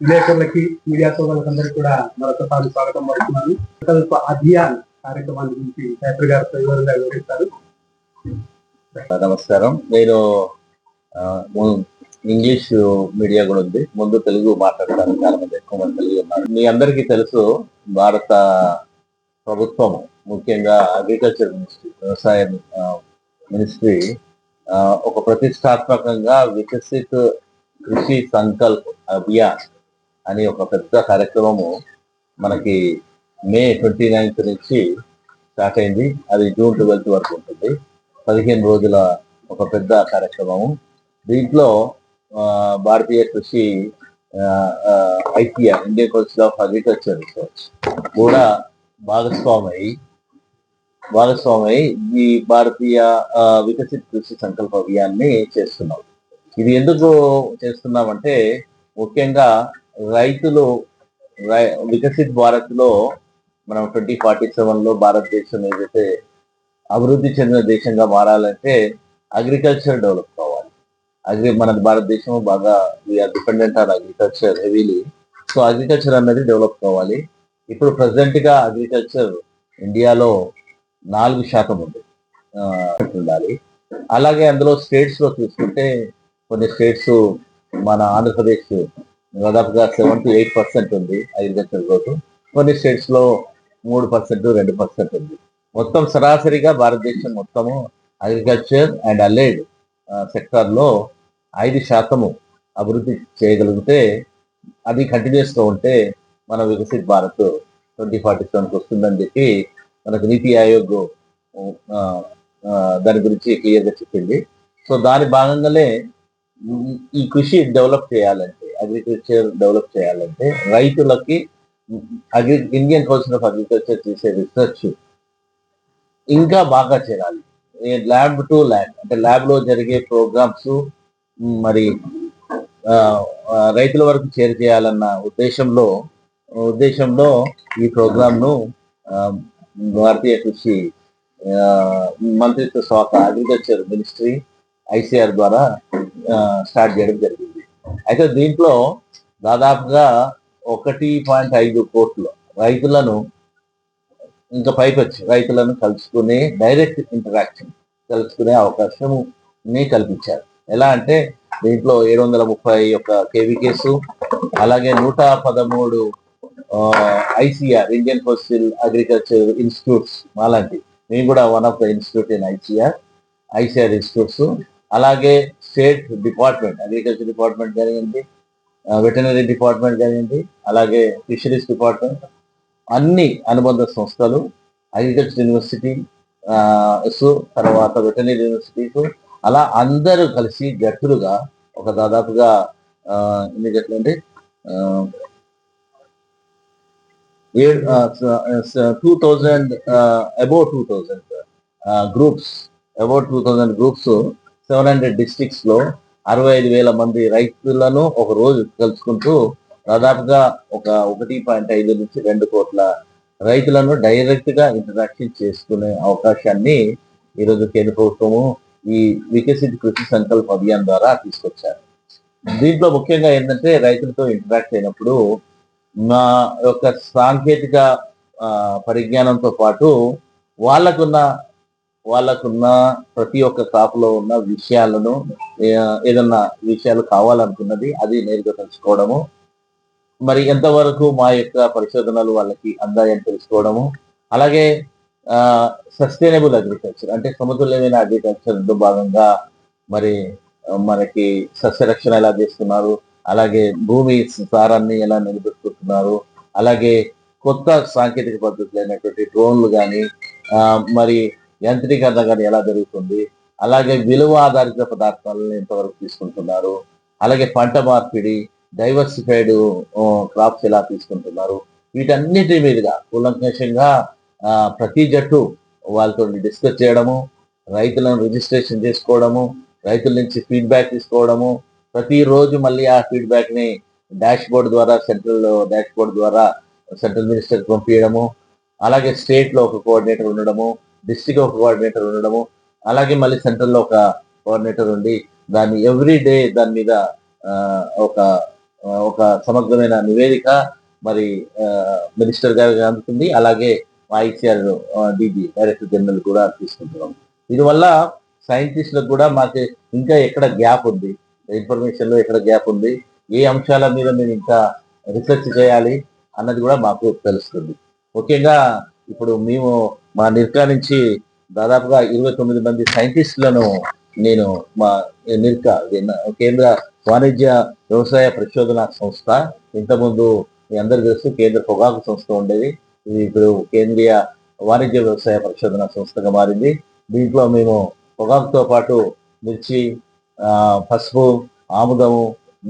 విలేకరులకి media సోదరులందరికీ కూడా మరొకసారి స్వాగతం పడుతున్నాను సంకల్ప అభియాన్ కార్యక్రమాన్ని గురించి కలెక్టర్ గారు వివరంగా వివరిస్తారు. నమస్కారం. నేను ఇంగ్లీష్ మీడియా కూడా ఉంది. ముందు తెలుగు మాట్లాడతాను చాలా మంది ఎక్కువ మంది తెలుగు ఉన్నారు. మీ అందరికీ తెలుసు భారత ప్రభుత్వం ముఖ్యంగా అగ్రికల్చర్ మినిస్ట్రీ వ్యవసాయ మినిస్ట్రీ ఆ, ఒక ప్రతిష్టాత్మకంగా వికసిత్ కృషి సంకల్ప్ అభియాన్ అని ఒక పెద్ద కార్యక్రమము మనకి మే ట్వంటీ నైన్త్ నుంచి స్టార్ట్ అయింది. అది జూన్ ట్వెల్త్ వరకు ఉంటుంది. పదిహేను రోజుల ఒక పెద్ద కార్యక్రమము. దీంట్లో భారతీయ కృషి ICAR Indian council of agriculture research కూడా భాగస్వామై భాగస్వామై ఈ భారతీయ వికసిత వికసిత్ కృషి సంకల్ప అభియాన్ని చేస్తున్నాం. ఇది ఎందుకు చేస్తున్నామంటే ముఖ్యంగా రైతులు వికసిత్ భారత్లో మనం ట్వంటీ ఫార్టీ సెవెన్లో భారతదేశం ఏదైతే అభివృద్ధి చెందిన దేశంగా మారాలంటే అగ్రికల్చర్ డెవలప్ కావాలి. అగ్రి మన భారతదేశం బాగా we are dependent on agriculture heavily so agriculture అనేది డెవలప్ కావాలి. ఇప్పుడు ప్రజెంట్గా అగ్రికల్చర్ ఇండియాలో నాలుగు శాతం ఉంది. ఉండాలి. అలాగే అందులో స్టేట్స్లో చూసుకుంటే కొన్ని స్టేట్స్ మన ఆంధ్రప్రదేశ్ దాదాపుగా సెవెన్ టు ఎయిట్ పర్సెంట్ ఉంది అగ్రికల్చర్ గ్రోత్ కొన్ని స్టేట్స్లో మూడు పర్సెంట్ రెండు పర్సెంట్ ఉంది. మొత్తం సరాసరిగా భారతదేశం మొత్తము అగ్రికల్చర్ అండ్ అలైడ్ సెక్టార్లో ఐదు శాతము అభివృద్ధి చేయగలిగితే అది కంటిన్యూస్గా ఉంటే మన వికసిత్ భారత్ ట్వంటీ ఫార్టీ సెవెన్కి వస్తుందని చెప్పి మనకు నీతి ఆయోగ్ దాని గురించి క్లియర్గా చెప్పింది. సో దాని భాగంగానే ఈ- ఈ కృషి డెవలప్ చేయాలంటే అగ్రికల్చర్ డెవలప్ చేయాలంటే రైతులకి agri Indian council of agriculture చేసే రీసెర్చ్ ఇంకా బాగా చేయాలి. ల్యాబ్ టు ల్యాబ్ అంటే ల్యాబ్లో జరిగే ప్రోగ్రామ్స్ మరి రైతుల వరకు చేరు చేయాలన్న ఉద్దేశంలో ఉద్దేశంలో ఈ ప్రోగ్రాంను భారతీయ కృషి మంత్రిత్వ శాఖ అగ్రికల్చర్ మినిస్ట్రీ ఐసిఆర్ ద్వారా స్టార్ట్ చేయడం జరిగింది. అయితే దీంట్లో దాదాపుగా ఒకటి పాయింట్ ఐదు కోట్లు రైతులను ఇంకా పైకి వచ్చి రైతులను కలుసుకునే డైరెక్ట్ ఇంటరాక్షన్ కలుసుకునే అవకాశంని కల్పించారు. ఎలా అంటే దీంట్లో ఏడు వందల ముప్పై ఒక కేవీ కేసు అలాగే నూట పదమూడు ICAR Indian coastal agriculture institutes అలాంటి మేము కూడా one of the institute in ICAR ICAR institutes అలాగే స్టేట్ డిపార్ట్మెంట్ అగ్రికల్చర్ డిపార్ట్మెంట్ కానివ్వండి వెటనరీ డిపార్ట్మెంట్ కానివ్వండి అలాగే ఫిషరీస్ డిపార్ట్మెంట్ అన్ని అనుబంధ సంస్థలు అగ్రికల్చర్ యూనివర్సిటీ సో తర్వాత వెటనరీ యూనివర్సిటీస్ అలా అందరూ కలిసి జట్టులుగా ఒక దాదాపుగా ఎన్ని జట్లు అంటే two thousand about two thousand groups about two thousand groups seven hundred డిస్ట్రిక్ట్స్లో అరవై ఐదు వేల మంది రైతులను ఒక రోజు కలుసుకుంటూ దాదాపుగా ఒక ఒకటి పాయింట్ ఐదు నుంచి రెండు కోట్ల రైతులను డైరెక్ట్గా ఇంటరాక్షన్ చేసుకునే అవకాశాన్ని ఈరోజు కేంద్ర ప్రభుత్వము ఈ వికసిత్ కృషి సంకల్ప అభియాన్ ద్వారా తీసుకొచ్చారు. దీంట్లో ముఖ్యంగా ఏంటంటే రైతులతో ఇంటరాక్ట్ అయినప్పుడు మా యొక్క సాంకేతిక పరిజ్ఞానంతో పాటు వాళ్ళకున్న వాళ్ళకున్న ప్రతి ఒక్క కాపులో ఉన్న విషయాలను ఏదన్నా విషయాలు కావాలనుకున్నది అది నేరుగా తెలుసుకోవడము. మరి ఎంతవరకు మా యొక్క పరిశోధనలు వాళ్ళకి అందాయని తెలుసుకోవడము. అలాగే సస్టైనబుల్ అగ్రికల్చర్ అంటే సమతుల్యమైన అగ్రికల్చర్ భాగంగా మరి మనకి సస్యరక్షణ ఎలా చేస్తున్నారు అలాగే భూమి సారాన్ని ఎలా నిలబెట్టుకుంటున్నారు అలాగే కొత్త సాంకేతిక పద్ధతులు అయినటువంటి డ్రోన్లు కానీ మరి యంత్రీకరణ కానీ ఎలా జరుగుతుంది? అలాగే విలువ ఆధారిత పదార్థాలను ఎంతవరకు తీసుకుంటున్నారు? అలాగే పంట మార్పిడి డైవర్సిఫైడ్ క్రాప్స్ ఎలా తీసుకుంటున్నారు? వీటన్నిటి మీదుగా కూలంకషంగా ప్రతి జట్టు వాళ్ళతో డిస్కస్ చేయడము రైతులను రిజిస్ట్రేషన్ చేసుకోవడము రైతుల నుంచి ఫీడ్బ్యాక్ తీసుకోవడము ప్రతిరోజు మళ్ళీ ఆ ఫీడ్బ్యాక్ని డాష్ బోర్డ్ ద్వారా సెంట్రల్ డాష్ బోర్డ్ ద్వారా సెంట్రల్ మినిస్టర్ పంపించడము అలాగే స్టేట్లో ఒక కోఆర్డినేటర్ ఉండడము డిస్ట్రిక్ట్ ఒక కోఆర్డినేటర్ ఉండడము అలాగే మళ్ళీ సెంట్రల్లో ఒక కోఆర్డినేటర్ ఉండి దాన్ని ఎవ్రీ డే దాని మీద ఒక ఒక సమగ్రమైన నివేదిక మరి మినిస్టర్ గారికి అందుతుంది. అలాగే మా ఐసీఆర్ డీజీ డైరెక్టర్ జనరల్ కూడా తీసుకుంటున్నాం. దీనివల్ల సైంటిస్టులకు కూడా మాకు ఇంకా ఎక్కడ గ్యాప్ ఉంది? ఇన్ఫర్మేషన్లో ఎక్కడ గ్యాప్ ఉంది? ఏ అంశాల మీద మేము ఇంకా రీసెర్చ్ చేయాలి అన్నది కూడా మాకు తెలుస్తుంది. ముఖ్యంగా ఇప్పుడు మేము మా నిర్కా నుంచి దాదాపుగా ఇరవై తొమ్మిది మంది సైంటిస్టులను నేను మా నిర్కా కేంద్ర వాణిజ్య వ్యవసాయ పరిశోధన సంస్థ. ఇంతకుముందు మీ అందరు తెలుసు కేంద్ర పొగాకు సంస్థ ఉండేది. ఇది ఇప్పుడు కేంద్రీయ వాణిజ్య వ్యవసాయ పరిశోధన సంస్థగా మారింది. దీంట్లో మేము పొగాకుతో పాటు మిర్చి పసుపు ఆముదము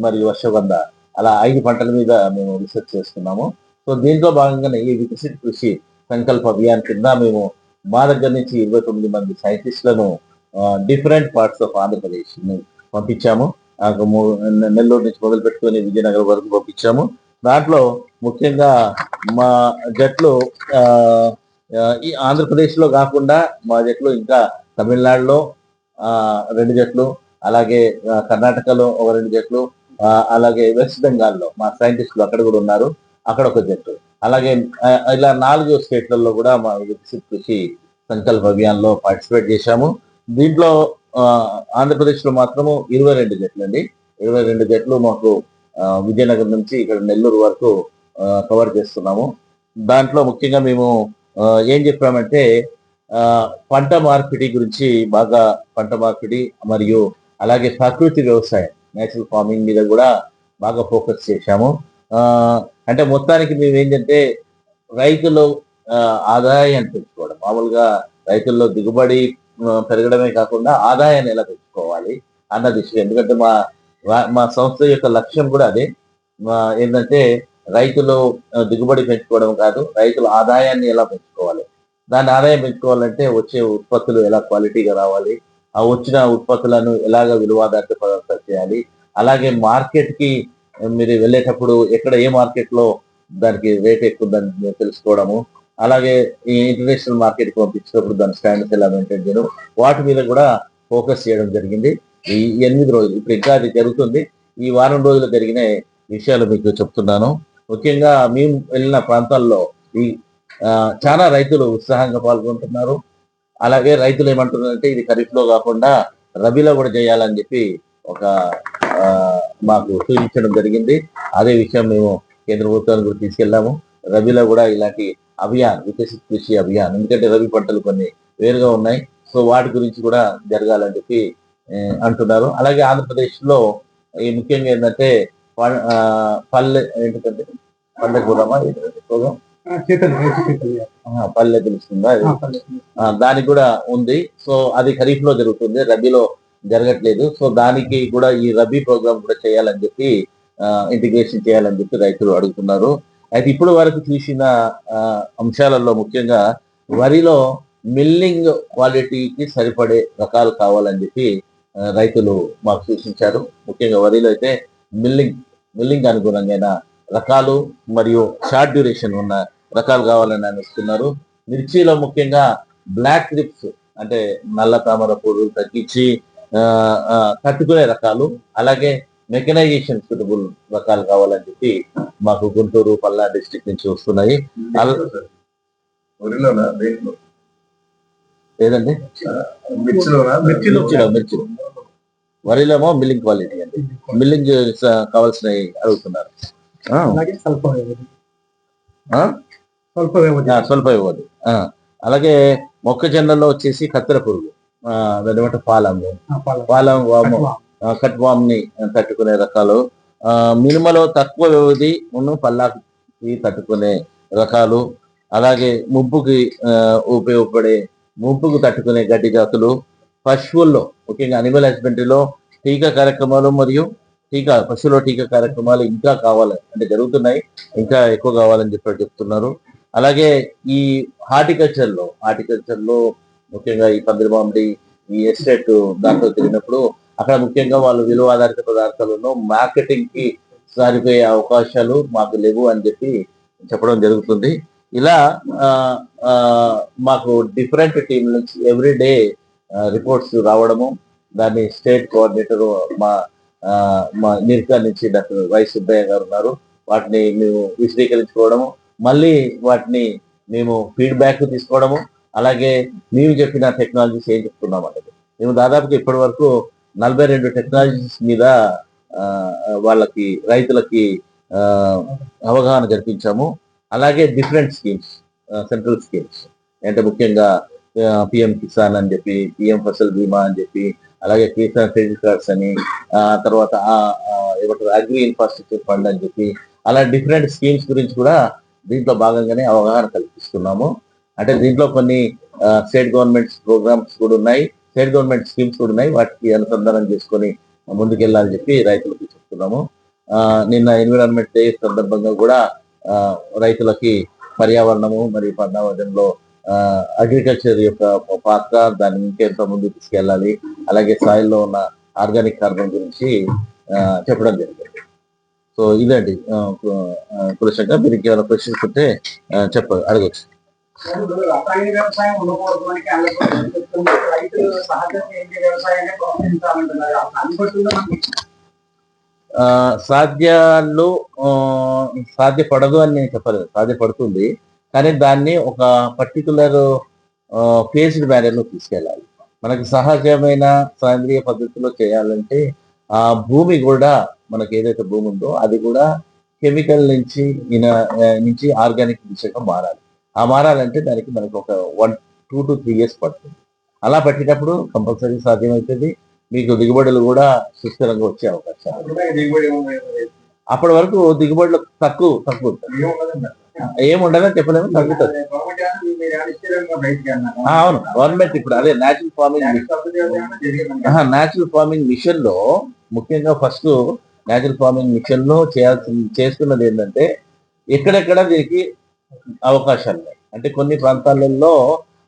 మరియు వర్షగంధ అలా ఐదు పంటల మీద మేము రీసెర్చ్ చేస్తున్నాము. సో దీంట్లో భాగంగానే ఈ వికసిత్ కృషి సంకల్ప అభియాన్ కింద మేము మా దగ్గర నుంచి ఇరవై తొమ్మిది మంది సైంటిస్టులను డిఫరెంట్ పార్ట్స్ ఆఫ్ ఆంధ్రప్రదేశ్ పంపించాము. నెల్లూరు నుంచి మొదలు పెట్టుకొని విజయనగరం వరకు పంపించాము. దాంట్లో ముఖ్యంగా మా జట్లు ఈ ఆంధ్రప్రదేశ్లో కాకుండా మా జట్లు ఇంకా తమిళనాడులో రెండు జట్లు అలాగే కర్ణాటకలో ఒక రెండు జట్లు అలాగే వెస్ట్ బెంగాల్లో మా సైంటిస్టులు అక్కడ కూడా ఉన్నారు. అక్కడ ఒక జట్టు. అలాగే ఇలా నాలుగు స్టేట్లలో కూడా మా వికసిత్ కృషి సంకల్ప అభియాన్లో పార్టిసిపేట్ చేశాము. దీంట్లో ఆంధ్రప్రదేశ్లో మాత్రము ఇరవై రెండు జట్లు అండి. ఇరవై రెండు జట్లు మాకు విజయనగరం నుంచి ఇక్కడ నెల్లూరు వరకు కవర్ చేస్తున్నాము. దాంట్లో ముఖ్యంగా మేము ఏం చెప్పామంటే పంట మార్పిడి గురించి బాగా పంట మార్పిడి మరియు అలాగే ప్రకృతి వ్యవసాయం నేచురల్ ఫార్మింగ్ మీద కూడా బాగా ఫోకస్ చేశాము. అంటే మొత్తానికి మేము ఏంటంటే రైతులు ఆదాయాన్ని పెంచుకోవడం. మామూలుగా రైతుల్లో దిగుబడి పెరగడమే కాకుండా ఆదాయాన్ని ఎలా పెంచుకోవాలి అన్న దిశగా ఎందుకంటే మా మా సంస్థ యొక్క లక్ష్యం కూడా అదే. ఏంటంటే రైతులు దిగుబడి పెంచుకోవడం కాదు రైతుల ఆదాయాన్ని ఎలా పెంచుకోవాలి. దాని ఆదాయం పెంచుకోవాలంటే వచ్చే ఉత్పత్తులు ఎలా క్వాలిటీగా రావాలి ఆ వచ్చిన ఉత్పత్తులను ఎలాగ విలువాదార్థ పదార్థాలు చేయాలి అలాగే మార్కెట్కి మీరు వెళ్ళేటప్పుడు ఎక్కడ ఏ మార్కెట్లో దానికి రేట్ ఎక్కువ దాన్ని తెలుసుకోవడము అలాగే ఈ ఇంటర్నేషనల్ మార్కెట్కి పంపించినప్పుడు దాని స్టాండర్స్ ఎలా మెయింటైన్ చేయడం వాటి మీద కూడా ఫోకస్ చేయడం జరిగింది. ఈ ఎనిమిది రోజులు ఇప్పుడు ఇంకా అది జరుగుతుంది. ఈ వారం రోజులు జరిగిన విషయాలు మీకు చెప్తున్నాను. ముఖ్యంగా మేము వెళ్ళిన ప్రాంతాల్లో ఈ చాలా రైతులు ఉత్సాహంగా పాల్గొంటున్నారు. అలాగే రైతులు ఏమంటున్నారంటే ఇది ఖరీఫ్లో కాకుండా రబీలో కూడా చేయాలని చెప్పి ఒక మాకు సూచించడం జరిగింది. అదే విషయం మేము కేంద్ర ప్రభుత్వానికి కూడా తీసుకెళ్ళాము. రబీలో కూడా ఇలాంటి అభియాన్ వికసిత్ కృషి అభియాన్ ఎందుకంటే రబీ పంటలు కొన్ని వేరుగా ఉన్నాయి. సో వాటి గురించి కూడా జరగాలని చెప్పి అంటున్నారు. అలాగే ఆంధ్రప్రదేశ్లో ఈ ముఖ్యంగా ఏంటంటే పల్లె ఏంటంటే పల్లె కూరమా చైతన్య పల్లె తెలుస్తుందా దానికి కూడా ఉంది. సో అది ఖరీఫ్లో జరుగుతుంది. రబీలో జరగట్లేదు. సో దానికి కూడా ఈ రబీ ప్రోగ్రామ్ కూడా చేయాలని చెప్పి ఇంటిగ్రేషన్ చేయాలని చెప్పి రైతులు అడుగుతున్నారు. అయితే ఇప్పుడు వరకు చూసిన అంశాలలో ముఖ్యంగా వరిలో మిల్లింగ్ క్వాలిటీకి సరిపడే రకాలు కావాలని చెప్పి రైతులు మాకు సూచించారు. ముఖ్యంగా వరిలో అయితే మిల్లింగ్ మిల్లింగ్ అనుగుణంగా రకాలు మరియు షార్ట్ డ్యూరేషన్ ఉన్న రకాలు కావాలని అనిస్తున్నారు మిర్చిలో ముఖ్యంగా బ్లాక్ క్రిప్స్ అంటే నల్ల తామర పూలు తగ్గించి తట్టుకునే రకాలు అలాగే మెకనైజేషన్ సూటబుల్ రకాలు కావాలని చెప్పి మాకు గుంటూరు పల్లా డిస్ట్రిక్ట్ నుంచి వస్తున్నాయి. మిర్చిలోనా? మిర్చిలో వరిలోమో మిల్లింగ్ క్వాలిటీ అండి. మిల్లింగ్ కావాల్సినవి అడుగుతున్నారు. ఆ, అలాగే స్వల్ప వ్యవధి ఆ, అలాగే మొక్కజొన్నలో వచ్చేసి కత్తెర పురుగు. పాలము ఆ, పాల పాలం వాము. కట్ వామ్ని తట్టుకునే రకాలు. ఆ, మినుమలో తక్కువ వ్యవధి ఉన్న పల్లాకి తట్టుకునే రకాలు. అలాగే ఆ, ఉపయోగపడే ముంపుకు తట్టుకునే గడ్డి జాతులు. పశువుల్లో ముఖ్యంగా అనిమల్ హస్బెండరీలో టీకా కార్యక్రమాలు మరియు టీకా పశువుల టీకా కార్యక్రమాలు ఇంకా కావాలి అంటే జరుగుతున్నాయి ఇంకా ఎక్కువ కావాలని చెప్పి చెప్తున్నారు. అలాగే ఈ హార్టికల్చర్లో హార్టికల్చర్లో ముఖ్యంగా ఈ పందిరి ఈ ఎస్టేట్ దాంట్లో తిరిగినప్పుడు అక్కడ ముఖ్యంగా వాళ్ళు విలువ ఆధారిత పదార్థాలను మార్కెటింగ్కి సరిపోయే అవకాశాలు మాకు లేవు అని చెప్పి చెప్పడం జరుగుతుంది. ఇలా మాకు డిఫరెంట్ టీం నుంచి ఎవ్రీ డే రిపోర్ట్స్ రావడము దాన్ని స్టేట్ కోఆర్డినేటర్ మా మా నిర్కా నుంచి డాక్టర్ వై సుబ్బయ్య గారు ఉన్నారు. వాటిని మేము విశదీకరించుకోవడము మళ్ళీ వాటిని మేము ఫీడ్బ్యాక్ తీసుకోవడము అలాగే మేము చెప్పిన టెక్నాలజీస్ ఏం చెప్తున్నాం అనేది మేము దాదాపుగా ఇప్పటి వరకు నలభై రెండు టెక్నాలజీస్ మీద వాళ్ళకి రైతులకి అవగాహన కల్పించాము. అలాగే డిఫరెంట్ స్కీమ్స్ సెంట్రల్ స్కీమ్స్ అంటే ముఖ్యంగా పిఎం కిసాన్ అని చెప్పి పిఎం ఫసల్ బీమా అని చెప్పి అలాగే కిసాన్ క్రెడిట్ కార్డ్స్ అని ఆ తర్వాత ఏమంటారు అగ్రి ఇన్ఫ్రాస్ట్రక్చర్ ఫండ్ అని చెప్పి అలా డిఫరెంట్ స్కీమ్స్ గురించి కూడా దీంట్లో భాగంగానే అవగాహన కల్పిస్తున్నాము. అంటే దీంట్లో కొన్ని స్టేట్ గవర్నమెంట్ ప్రోగ్రామ్స్ కూడా ఉన్నాయి. స్టేట్ గవర్నమెంట్ స్కీమ్స్ కూడా ఉన్నాయి. వాటికి అనుసంధానం చేసుకొని ముందుకెళ్ళాలని చెప్పి రైతులకు చెప్తున్నాము. నిన్న ఎన్విరాన్మెంట్ డే సందర్భంగా కూడా రైతులకి పర్యావరణము మరియు పర్యావరణంలో అగ్రికల్చర్ యొక్క పాత్ర దాన్ని ఇంకెంత ముందు తీసుకెళ్ళాలి అలాగే సాయిల్లో ఉన్న ఆర్గానిక్ కార్బన్ గురించి చెప్పడం జరిగింది. సో ఇదండి కులశంకర్ మీరు ఇంకేమైనా క్వశ్చన్స్ ఉంటే చెప్ప అడగచ్చు. రసాయన వ్యవసాయం ఉండకూడదు అని ఆంధ్రప్రదేశ్ చెప్తుంది. రైతులు సహజ సేంద్రీయ వ్యవసాయాన్ని ప్రోత్సహించాలంటున్నారు? అసలు అనుకుంటుందా మనకి? ఆ, సాధ్యాలు సాధ్యపడదు అని నేను చెప్పలేదు. సాధ్యపడుతుంది. కానీ దాన్ని ఒక పర్టికులర్ ఫేస్డ్ మేనర్లో తీసుకెళ్ళాలి. మనకి సహజమైన సేంద్రియ పద్ధతిలో చేయాలంటే ఆ భూమి కూడా మనకి ఏదైతే భూమి ఉందో అది కూడా కెమికల్ నుంచి నుంచి ఆర్గానిక్ దిశగా మారాలి. ఆ మారాలంటే దానికి మనకు ఒక one two to three years పడుతుంది. అలా పట్టినప్పుడు కంపల్సరీ సాధ్యమవుతుంది. మీకు దిగుబడులు కూడా సుస్థిరంగా వచ్చే అవకాశాలు ఏముండదు. అప్పటి వరకు దిగుబడులు తక్కువ తక్కువ. ఏముండదని చెప్పలేము తగ్గుతుంది. అవును. గవర్నమెంట్ ఇప్పుడు అదే నేచురల్ ఫార్మింగ్. నేచురల్ ఫార్మింగ్ మిషన్లో ముఖ్యంగా ఫస్ట్ నేచురల్ ఫార్మింగ్ మిషన్లో చేయాల్సి చేస్తున్నది ఏంటంటే ఎక్కడెక్కడ దీనికి అవకాశాలు ఉన్నాయి. అంటే కొన్ని ప్రాంతాలలో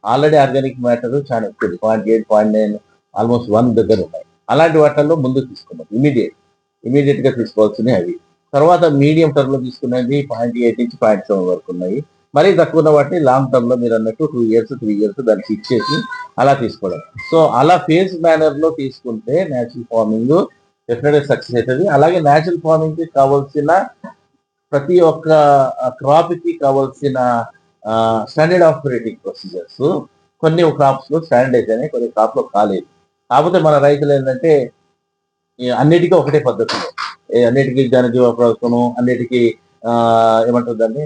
ఆల్రెడీ ఆర్గానిక్ మ్యాటర్ చాలా ఎక్కువ point eight point nine almost one దగ్గర ఉన్నాయి. అలాంటి వాటిల్లో ముందుకు తీసుకున్నాం ఇమీడియట్ ఇమీడియట్గా తీసుకోవాల్సినవి అవి. తర్వాత మీడియం టర్మ్లో తీసుకునేది పాయింట్ ఎయిట్ నుంచి పాయింట్ సెవెన్ వరకు ఉన్నాయి. మరీ తక్కువ ఉన్న వాటిని లాంగ్ టర్మ్లో మీరు అన్నట్టు టూ ఇయర్స్ త్రీ ఇయర్స్ దానికి ఇచ్చేసి అలా తీసుకోవడం. సో అలా ఫేజ్ మేనర్లో తీసుకుంటే న్యాచురల్ ఫార్మింగ్ డెఫినెట్ సక్సెస్ అవుతుంది. అలాగే న్యాచురల్ ఫార్మింగ్కి కావాల్సిన ప్రతి ఒక్క క్రాప్కి కావాల్సిన స్టాండర్డ్ ఆపరేటింగ్ ప్రొసీజర్స్ కొన్ని క్రాప్స్లో స్టాండర్డ్ అయినాయి కొన్ని క్రాప్లో కాలేదు. కాకపోతే మన రైతులు ఏంటంటే అన్నిటికీ ఒకటే పద్ధతి. అన్నిటికీ జనజీవ ప్రభుత్వము అన్నిటికీ ఆ, ఏమంటారు దాన్ని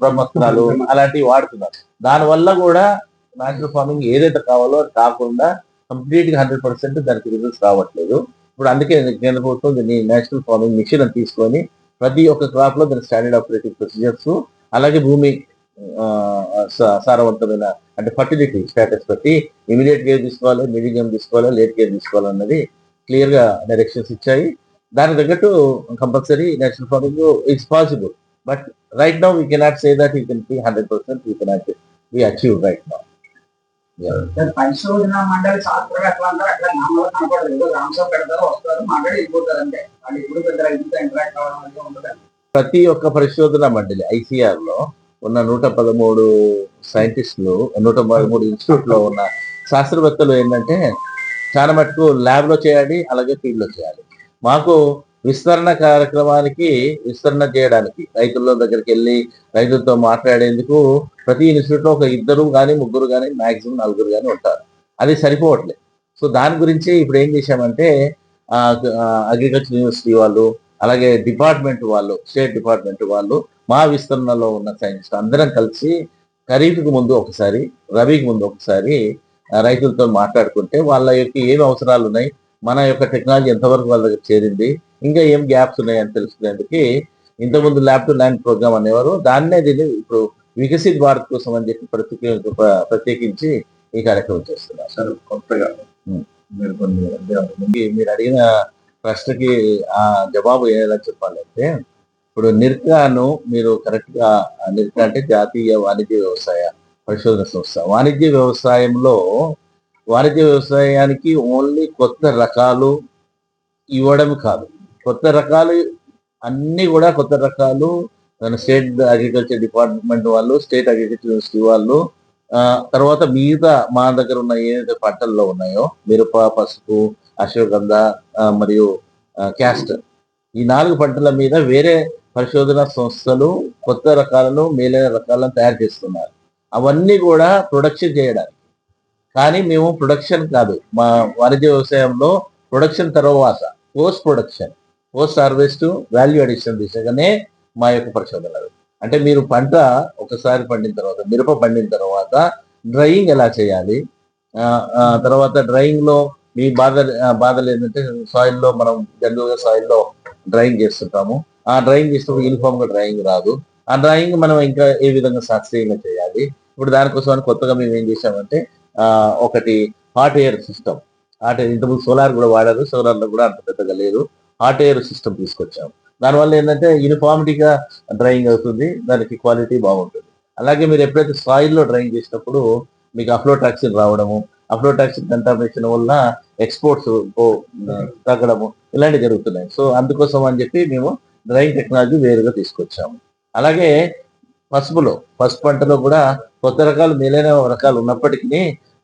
బ్రహ్మస్త్రాలు అలాంటివి వాడుతున్నారు. దానివల్ల కూడా న్యాచురల్ ఫార్మింగ్ ఏదైతే కావాలో అది కాకుండా కంప్లీట్గా హండ్రెడ్ పర్సెంట్ దానికి రిజల్ట్స్ రావట్లేదు. ఇప్పుడు అందుకే కేంద్ర ప్రభుత్వం దీన్ని నేషనల్ ఫార్మింగ్ మిషన్ అని తీసుకొని ప్రతి ఒక్క క్రాప్లో దాని స్టాండర్డ్ ఆపరేటింగ్ ప్రొసీజర్స్ అలాగే భూమి సారవంతమైన అంటే ఫర్టిలిటీ స్టేటస్ బట్టి ఇమీడియట్ కేర్ తీసుకోవాలి మీడియం తీసుకోవాలి లేట్ కేర్ తీసుకోవాలి అన్నది క్లియర్గా డైరెక్షన్స్ ఇచ్చాయి. దానికి తగ్గట్టు compulsory national farming it's possible but right now we cannot say that you can be hundred percent you cannot be achieve right now పరిశోధన మండలి అందరూ అట్లా నామలో కనపడదు ఏదో రామసభ పెడతారు వస్తారు మాట్లాడి వెళ్ళిపోతారు అంతే. వాళ్ళు ఇప్పుడు పెద్ద రైతులతో ఇంటరాక్ట్ అవ్వడం అనేది ఉండదు. ప్రతి ఒక్క పరిశోధన మండలి ఐసీఆర్లో ఉన్న నూట పదమూడు సైంటిస్టులు నూట పదమూడు ఇన్స్టిట్యూట్లో ఉన్న శాస్త్రవేత్తలు ఏంటంటే చాలా మటుకు ల్యాబ్లో చేయాలి అలాగే ఫీల్డ్లో చేయాలి. మాకు విస్తరణ కార్యక్రమానికి విస్తరణ చేయడానికి రైతుల దగ్గరికి వెళ్ళి రైతులతో మాట్లాడేందుకు ప్రతి ఇన్స్టిట్యూట్లో ఒక ఇద్దరు కానీ ముగ్గురు కానీ మాక్సిమం నలుగురు కానీ ఉంటారు. అది సరిపోవట్లేదు. సో దాని గురించి ఇప్పుడు ఏం చేశామంటే అగ్రికల్చర్ యూనివర్సిటీ వాళ్ళు అలాగే డిపార్ట్మెంట్ వాళ్ళు స్టేట్ డిపార్ట్మెంట్ వాళ్ళు మా విస్తరణలో ఉన్న సైంటిస్ట్ అందరం కలిసి ఖరీఫ్కి ముందు ఒకసారి రబీకి ముందు ఒకసారి రైతులతో మాట్లాడుకుంటే వాళ్ళ యొక్క ఏం అవసరాలు ఉన్నాయి మన యొక్క టెక్నాలజీ ఎంతవరకు వాళ్ళ దగ్గర చేరింది ఇంకా ఏం గ్యాప్స్ ఉన్నాయి అని తెలుసుకునేందుకు ఇంతకుముందు ల్యాబ్ టు ల్యాండ్ ప్రోగ్రామ్ అనేవారు. దాన్నే దీన్ని ఇప్పుడు వికసిత్ భారత్ కోసం అని చెప్పి ప్రత్యేక ప్రత్యేకించి ఈ కార్యక్రమం చేస్తున్నారు. సార్ కొత్తగా. మీరు కొన్ని మీరు అడిగిన ప్రశ్నకి ఆ జవాబు ఏలా చెప్పాలంటే ఇప్పుడు నిర్కాను మీరు కరెక్ట్గా ఆ నిర్కా అంటే జాతీయ వాణిజ్య వ్యవసాయ పరిశోధన సంస్థ. వాణిజ్య వ్యవసాయంలో వాణిజ్య వ్యవసాయానికి ఓన్లీ కొత్త రకాలు ఇవ్వడం కాదు. కొత్త రకాలు అన్ని కూడా కొత్త రకాలు. స్టేట్ అగ్రికల్చర్ డిపార్ట్మెంట్ వాళ్ళు స్టేట్ అగ్రికల్చర్ యూనివర్సిటీ వాళ్ళు తర్వాత మిగతా మా దగ్గర ఉన్న ఏదైతే పంటల్లో ఉన్నాయో మిరప పసుపు అశ్వగంధ మరియు క్యాస్ట్ ఈ నాలుగు పంటల మీద వేరే పరిశోధన సంస్థలు కొత్త రకాలను మేలైన రకాలను తయారు చేస్తున్నారు. అవన్నీ కూడా ప్రొడక్షన్ చేయడానికి. కానీ మేము ప్రొడక్షన్ కాదు. మా వాణిజ్య వ్యవసాయంలో ప్రొడక్షన్ తర్వాత post production. Post harvest value addition దిశగానే మా యొక్క పరిశోధనలు అంటే మీరు పంట ఒకసారి పండిన తర్వాత మిరప పండిన తర్వాత డ్రైయింగ్ ఎలా చేయాలి? తర్వాత డ్రైయింగ్లో మీ బాధ ఆ, బాధలు ఏంటంటే సాయిల్లో మనం జనరల్ సాయిల్లో సాయిల్లో డ్రైయింగ్ చేస్తుంటాము. ఆ డ్రైయింగ్ చేసినప్పుడు యూనిఫామ్గా డ్రైయింగ్ రాదు. ఆ డ్రాయింగ్ మనం ఇంకా ఏ విధంగా శాస్త్రీయంగా చేయాలి? ఇప్పుడు దానికోసం కొత్తగా మేము ఏం చేసామంటే ఆ, ఒకటి hot air system. Hot air ఇంతకుముందు సోలార్ కూడా వాడారు సోలార్లో కూడా అంత పెద్దగా లేదు. హాట్ ఎయిర్ సిస్టమ్ తీసుకొచ్చాము దానివల్ల ఏంటంటే యూనిఫామిటీగా డ్రైయింగ్ అవుతుంది దానికి క్వాలిటీ బాగుంటుంది. అలాగే మీరు ఎప్పుడైతే సాయిల్లో డ్రాయింగ్ డ్రైయింగ్ చేసినప్పుడు మీకు అఫ్లోటాక్సిన్ రావడము అఫ్లోటాక్సిన్ కంటామినేషన్ వల్ల ఎక్స్పోర్ట్స్ తగ్గడము ఇలాంటివి జరుగుతున్నాయి. సో అందుకోసం అని చెప్పి మేము డ్రైయింగ్ టెక్నాలజీ వేరుగా తీసుకొచ్చాము. అలాగే పసుపులో పసుపు పంటలో కూడా కొత్త రకాలు మేలైన రకాలు ఉన్నప్పటికీ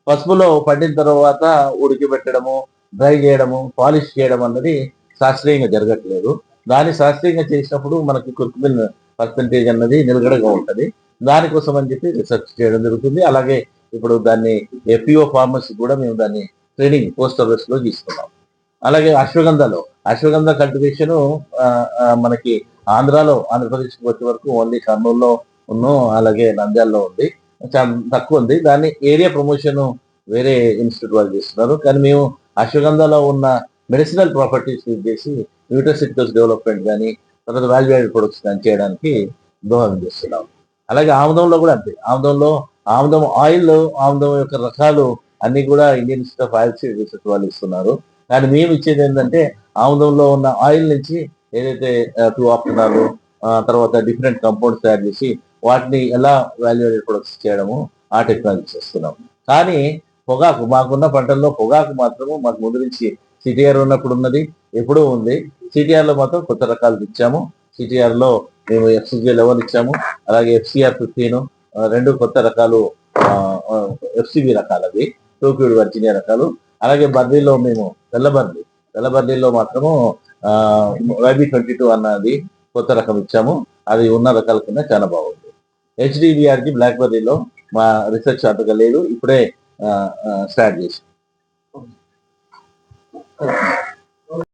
పసుపులో పండిన తర్వాత ఉడికిపెట్టడము డ్రై చేయడము పాలిష్ చేయడం అన్నది శాస్త్రీయంగా జరగట్లేదు. దాన్ని శాస్త్రీయంగా చేసినప్పుడు మనకి కుర్కుమిన్ పర్సంటేజ్ అన్నది నిలకడగా ఉంటుంది. దానికోసం అని చెప్పి రీసెర్చ్ చేయడం జరుగుతుంది. అలాగే ఇప్పుడు దాన్ని ఎఫ్పిఓ ఫార్మర్స్ కూడా మేము దాన్ని ట్రైనింగ్ పోస్ట్ ఆఫీస్లో తీసుకున్నాం. అలాగే అశ్వగంధలో అశ్వగంధ కల్టివేషన్ మనకి ఆంధ్రాలో ఆంధ్రప్రదేశ్ వచ్చే వరకు ఓన్లీ కర్నూలులో ఉన్న అలాగే నంద్యాలలో ఉంది. చాలా తక్కువ ఉంది. దాన్ని ఏరియా ప్రమోషన్ వేరే ఇన్స్టిట్యూట్ వాళ్ళు చేస్తున్నారు. కానీ మేము అశ్వగంధలో ఉన్న మెడిసినల్ ప్రాపర్టీస్ యూజ్ చేసి న్యూట్రసిటికల్స్ డెవలప్మెంట్ కానీ తర్వాత వాల్యూ యాడెడ్ ప్రొడక్ట్స్ కానీ చేయడానికి దోహదం చేస్తున్నాం. అలాగే ఆముదంలో కూడా అంతే. ఆముదంలో ఆముదం ఆయిల్ ఆముదం యొక్క రకాలు అన్ని కూడా Indian institute of oils research వాళ్ళు ఇస్తున్నారు. కానీ మేము ఇచ్చేది ఏంటంటే ఆముదంలో ఉన్న ఆయిల్ నుంచి ఏదైతే టూ ఆప్షనాలు తర్వాత డిఫరెంట్ కంపౌండ్స్ తయారు చేసి వాటిని ఎలా వాల్యుయేటెడ్ ప్రొడక్ట్స్ చేయడము ఆ టెక్నాలజీ చేస్తున్నాం. కానీ పొగాకు మాకున్న పంటల్లో పొగాకు మాత్రము మాకు ముందు నుంచి సిటీఆర్ ఉన్నప్పుడు ఉన్నది ఎప్పుడూ ఉంది. సిటీఆర్లో మాత్రం కొత్త రకాలు ఇచ్చాము. సిటీఆర్లో మేము ఎఫ్సిజే లెవెల్ ఇచ్చాము. అలాగే ఎఫ్సిఆర్ ఫిఫ్టీన్ రెండు కొత్త రకాలు ఎఫ్సిబి రకాలు అవి టోక్యూడ్ వర్జీనియా రకాలు. అలాగే బర్రీలో మేము తెల్ల బర్రీ మాత్రము వైబీ ట్వంటీ టూ అన్నది కొత్త రకం ఇచ్చాము. అది ఉన్న రకాల కింద చాలా బాగుంది. హెచ్డిబిఆర్కి బ్లాక్ బర్రీలో మా రీసెర్చ్ అంతగా లేదు. ఇప్పుడే స్టార్ట్ చేసి Okay.